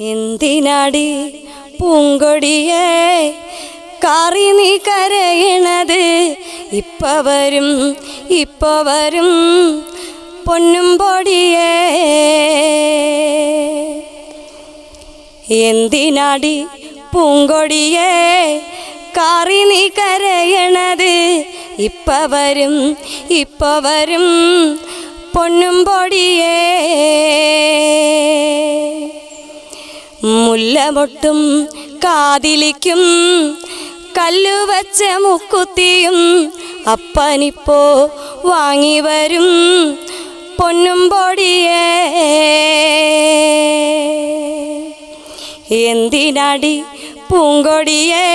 എന്തിനാടി പൂങ്കൊടിയെ കാറി നീ കരയണത്? ഇപ്പ വരും ഇപ്പ വരും പൊന്നും പൊടിയേ. എന്തിനാടി പൂങ്കൊടിയെ കാറി നീ കരയണത്? ഇപ്പ വരും ഇപ്പ വരും പൊന്നും പൊടിയേ. മുല്ലമൊട്ടും കാതിലിക്കും കല്ലുവച്ച മുക്കുത്തിയും അപ്പനിപ്പോ വാങ്ങി വരും പൊന്നും പൊടിയേ. എന്തിനടി പൂങ്കൊടിയേ?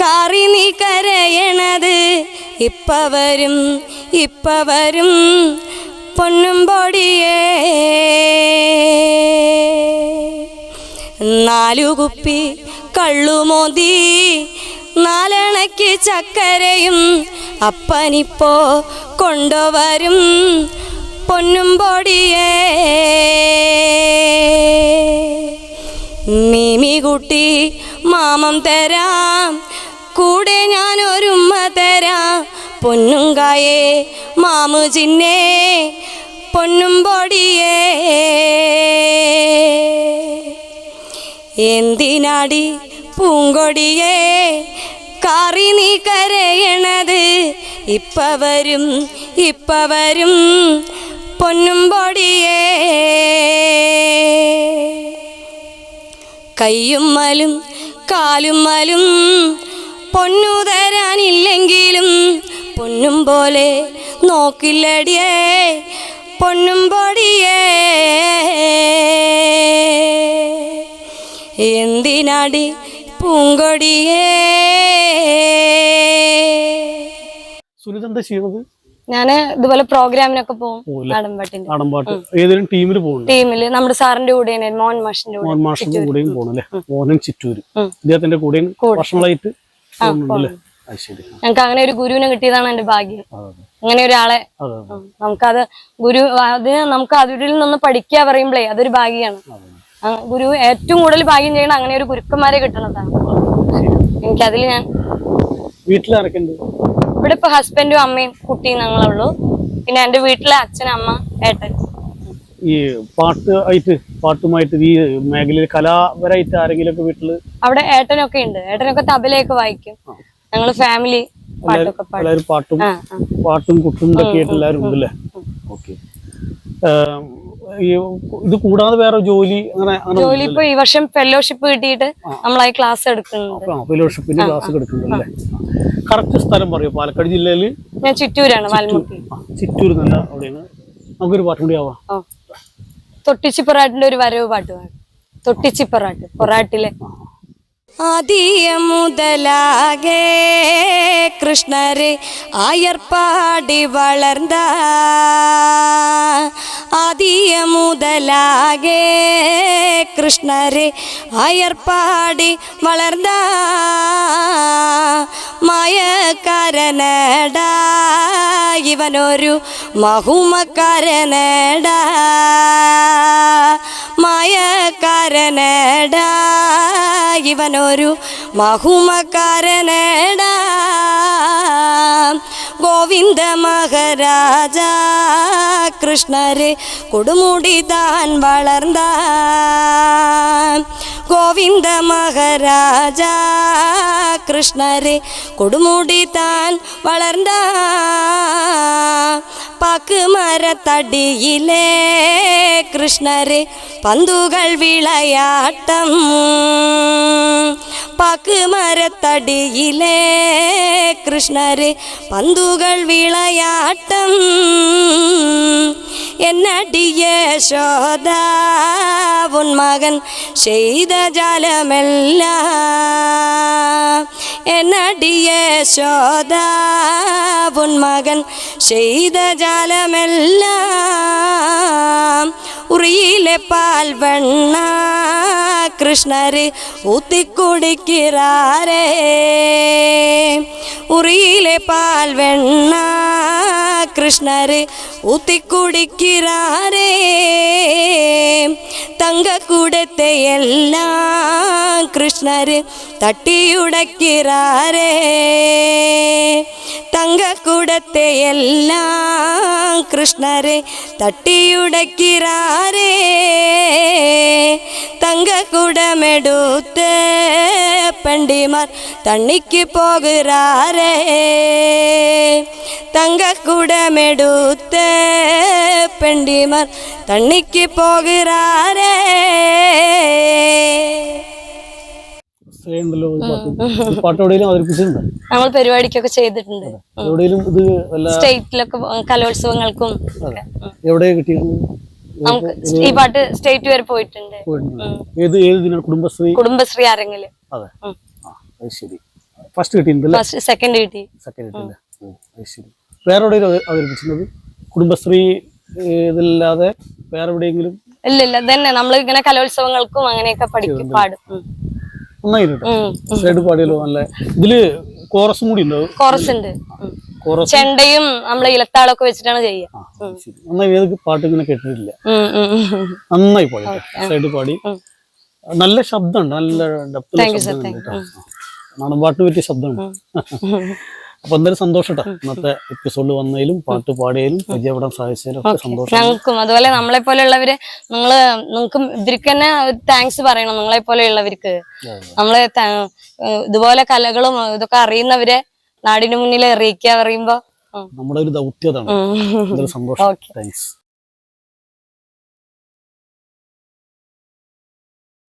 കാറി നീ കരയണത് ഇപ്പ വരും വരും പൊന്നും പൊടിയേ. നാലു കുപ്പി കള്ളുമോതി നാലണയ്ക്ക് ചക്കരയും അപ്പനിപ്പോ കൊണ്ടുവരും പൊന്നും പൊടിയേ മീമികുട്ടി മാമം തരാം കൂടെ ഞാൻ ഒരുമ്മ തരാം. പൊന്നും കായേ മാമു ചിന്നേ പൊന്നും പൊടിയേ എന്തിനാടി പൂങ്കൊടിയെ കാറി നീ കരയണത്? ഇപ്പ വരും ഇപ്പ വരും പൊന്നും പൊടിയേ. കയ്യും മലും കാലും മലും പൊന്നു തരാനില്ലെങ്കിലും പൊന്നും പോലെ നോക്കില്ലടിയേ പൊന്നും പൊടിയേ. എന്തിനാടി പൂങ്കൊടിയേ? സുനിത എന്താ ചെയ്യുന്നത് ഞാൻ ഇതുപോലെ പ്രോഗ്രാമിനൊക്കെ പോകും? നാടൻപാട്ടിന്റെ നാടൻപാട്ട്. ഏതെങ്കിലും ടീമിൽ പോകും ടീമിൽ നമ്മുടെ സാറിന്റെ കൂടെയാണ് മോൻ മാഷിന്റെ മോഹൻ കൂടെ മാഷിന്റെ കൂടെയും പോകണം അല്ലേ? മോഹനും ചിറ്റൂര്. ഇദ്ദേഹത്തിന്റെ കൂടെയും കൂടെ. വർഷങ്ങളായിട്ട് ഞങ്ങൾക്ക് അങ്ങനെ ഒരു ഗുരുവിനെ കിട്ടിയതാണ് എന്റെ ഭാഗ്യം. അങ്ങനെ ഒരാളെ. അതെ അതെ. ഉം, നമുക്കത് ഗുരു അത് നമുക്ക് അതിൽ നിന്ന് പഠിക്കുക പറയുമ്പോഴേ അതൊരു ഭാഗ്യമാണ് ഗുരു ഏറ്റവും കൂടുതൽ ഭാഗ്യം ചെയ്യണം അങ്ങനെ ഒരു ഗുരുക്കന്മാരെ കിട്ടണതാണ്. എനിക്ക് എനിക്കതിൽ ഞാൻ വീട്ടിൽ ഉണ്ട് ഇവിടെ ഇപ്പൊ ഹസ്ബൻഡും അമ്മയും കുട്ടിയും ഞങ്ങളുള്ളൂ. പിന്നെ എന്റെ വീട്ടിലെ അച്ഛൻ അമ്മ ഏട്ടൻ. ഈ പാട്ട് ആയിട്ട് പാട്ടുമായിട്ട് ഈ മേഖലയിൽ കലാപരമായിട്ട് ആരെങ്കിലും ഒക്കെ വീട്ടിൽ? അവിടെ ഏട്ടനൊക്കെ ഉണ്ട്. ഏട്ടനൊക്കെ തബലയൊക്കെ വായിക്കും. ഞങ്ങൾ ഫാമിലി എല്ലാവരും പാട്ടും പാട്ടും കുട്ടും ഇതൊക്കെ ആയിട്ട് എല്ലാവരും ഉണ്ടല്ലേ? ഓക്കെ. ഈ ഇത് കൂടാതെ വേറെ ജോലി അങ്ങനെ ജോലി ഇപ്പൊ ഈ വർഷം ഫെലോഷിപ്പ് കിട്ടിയിട്ട് നമ്മളായി ക്ലാസ് എടുക്കുന്നുണ്ട്. ഫെലോഷിപ്പിന്റെ ക്ലാസ് എടുക്കുന്നുണ്ട് കറക്റ്റ് സ്ഥലം പറയൂ പാലക്കാട് ജില്ലയിൽ? ഞാൻ ചിറ്റൂരാണ് ചിറ്റൂർ. നല്ല അവിടെയാണ്. നമുക്കൊരു പാട്ട് കൂടി ആവാം. ഓ. തൊട്ടിച്ചി പൊറാട്ടിന്റെ ഒരു വരവ് പാട്ട് പാടും തൊട്ടിച്ചി പൊറാട്ട് പൊറാട്ടിലെ. ആദിയ മുതലാകെ കൃഷ്ണരെ ആയർപ്പാടി വളർന്ന ആദിയ മുതലാകെ കൃഷ്ണരെ ആയർപ്പാടി വളർന്ന മായക്കാരനട ഇവനൊരു മഹുമക്കാരനടാ മായക്കാരനടാ. ഇവനൊരു മഹുമക്കാരനേട ഗോവിന്ദ മഹാരാജ കൃഷ്ണര് കൊടുമുടി താൻ വളർന്ന ഗോവിന്ദ മഹാരാജ കൃഷ്ണര് കൊടുമുടി താൻ വളർന്ന പാക്കുമരത്തടിയിലെ കൃഷ്ണര് പന്തുകൾ വിളയാട്ടം. പാക്കുമരത്തടിയിലെ കൃഷ്ണര് പന്തുകൾ വിളയാട്ടം. എന്നടിയ ശോധ ഉൻ മകൻ ചെയ്ത ജാലമെല്ലാം. എന്നടിയ ശോധ പൊന്മകൻ ചെയ്ത ജാലമെല്ലാം. ഉറിയിലെ പാൽ വെണ്ണ കൃഷ്ണര് ഊത്തിക്കുടിക്കിറാരേ. ഉറിയിലെ പാൽ വെണ്ണ കൃഷ്ണര് ഊത്തിക്കുടിക്കിറാരേ. തങ്കക്കൂടത്തെ എല്ലാം കൃഷ്ണര് തട്ടിയുടക്കിറാരേ. തങ്കക്കൂടത്തെ എല്ലാം കൃഷ്ണരെ തട്ടിയുടക്കിറാരേ. തങ്കക്കൂടമെടുത്ത് പെണ്ടിമാർ തണ്ണിക്ക് പോകുറാരേ. തങ്കക്കൂടമെടുത്ത് പെണ്ടിമാർ തണ്ണിക്ക് പോകുറാരേ. നമ്മൾ ചെയ്തിട്ടുണ്ട്. ഇത് കലോത്സവങ്ങൾക്കും ഈ പാട്ട് സ്റ്റേറ്റ് വരെ പോയിട്ടുണ്ട്. കുടുംബശ്രീ? കുടുംബശ്രീ ആരെങ്കിലും അതെ. ശരി. ഫസ്റ്റ് സെക്കൻഡ് കിട്ടി. സെക്കൻഡ് ശരി. കുടുംബശ്രീ ഇതില്ലാതെ ഇല്ല ഇല്ല തന്നെ നമ്മൾ ഇങ്ങനെ കലോത്സവങ്ങൾക്കും അങ്ങനെയൊക്കെ പഠിക്കും പാടും. നന്നായിട്ടുണ്ട്. സൈഡ് പാടിയല്ലോ നല്ല ഇതിൽ കോറസും കൂടി ഉണ്ടോ. കോറസ് ഉണ്ട്. ചെണ്ടയും നമ്മളെ ഇലത്താളൊക്കെ വെച്ചിട്ടാണ് ചെയ്യുക. നന്നായി ഏതൊക്കെ പാട്ട് ഇങ്ങനെ കേട്ടിട്ടില്ല. നന്നായി പാടി സൈഡ് പാടി നല്ല ശബ്ദമുണ്ട് നല്ല ഡെപ്ത്. ശബ്ദമുണ്ട് കേട്ടോ. നാടൻപാട്ടിന് പറ്റിയ ശബ്ദമാണ് അപ്പൊ എന്തായാലും സന്തോഷം ഇന്നത്തെ എപ്പിസോഡിൽ വന്നതിലും പാട്ട് പാടിയതിലും പരിചയപ്പെടാൻ സാധിച്ചതിലും സന്തോഷം. ഞങ്ങൾക്കും അതുപോലെ നമ്മളെ പോലെയുള്ളവര് നിങ്ങൾ നിങ്ങൾക്ക് ഇവർക്ക് തന്നെ താങ്ക്സ് പറയണം. നിങ്ങളെ പോലെയുള്ളവർക്ക് നമ്മൾ ഇതുപോലെ കലകളും ഇതൊക്കെ അറിയുന്നവരെ നാടിന് മുന്നിൽ അറിയിക്കുക പറയുമ്പോ. നമ്മുടെ ഒരു ദൗത്യതാണ്. സന്തോഷം. താങ്ക്സ്